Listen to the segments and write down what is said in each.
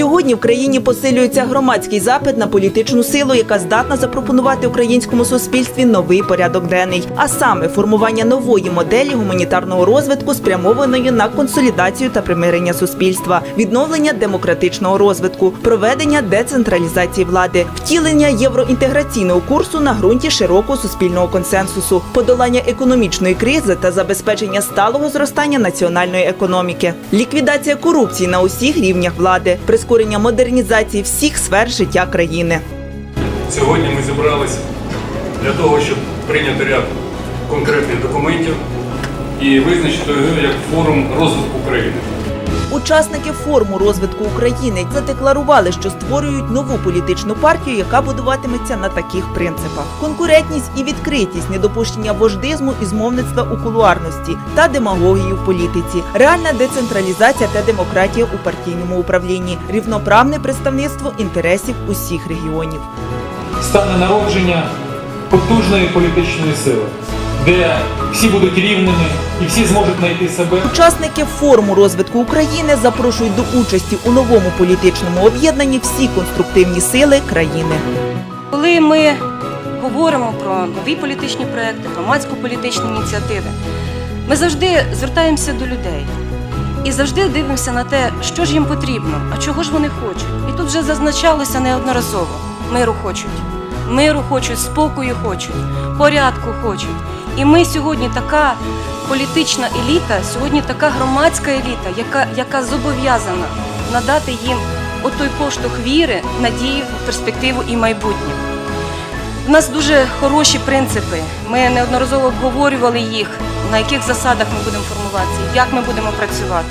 Сьогодні в країні посилюється громадський запит на політичну силу, яка здатна запропонувати українському суспільстві новий порядок денний, а саме формування нової моделі гуманітарного розвитку, спрямованої на консолідацію та примирення суспільства, відновлення демократичного розвитку, проведення децентралізації влади, втілення євроінтеграційного курсу на ґрунті широкого суспільного консенсусу, подолання економічної кризи та забезпечення сталого зростання національної економіки, ліквідація корупції на усіх рівнях влади, прискорення модернізації всіх сфер життя країни. Сьогодні ми зібралися для того, щоб прийняти ряд конкретних документів і визначити його як форум розвитку країни. Учасники форуму розвитку України задекларували, що створюють нову політичну партію, яка будуватиметься на таких принципах: конкурентність і відкритість, недопущення вождизму і змовництва у кулуарності та демагогії в політиці, реальна децентралізація та демократія у партійному управлінні, рівноправне представництво інтересів усіх регіонів. стане народження потужної політичної сили, де всі будуть рівними і всі зможуть знайти себе. Учасники форуму розвитку України запрошують до участі у новому політичному об'єднанні всі конструктивні сили країни. Коли ми говоримо про нові політичні проекти, громадсько-політичні ініціативи, ми завжди звертаємося до людей і завжди дивимося на те, що ж їм потрібно, а чого ж вони хочуть. І тут вже зазначалося неодноразово: миру хочуть, миру хочуть, спокою хочуть, порядку хочуть. І ми сьогодні така політична еліта, сьогодні така громадська еліта, яка, яка зобов'язана надати їм отой поштовх віри, надії перспективу і майбутнє. У нас дуже хороші принципи. Ми неодноразово обговорювали їх, на яких засадах ми будемо формуватися, як ми будемо працювати.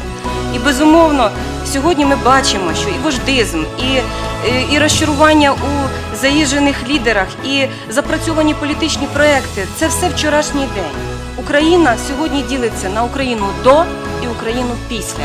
І безумовно, сьогодні ми бачимо, що і вождизм, і, і, і розчарування у заїжджених лідерах, і запрацьовані політичні проекти це все вчорашній день. Україна сьогодні ділиться на Україну до і Україну після.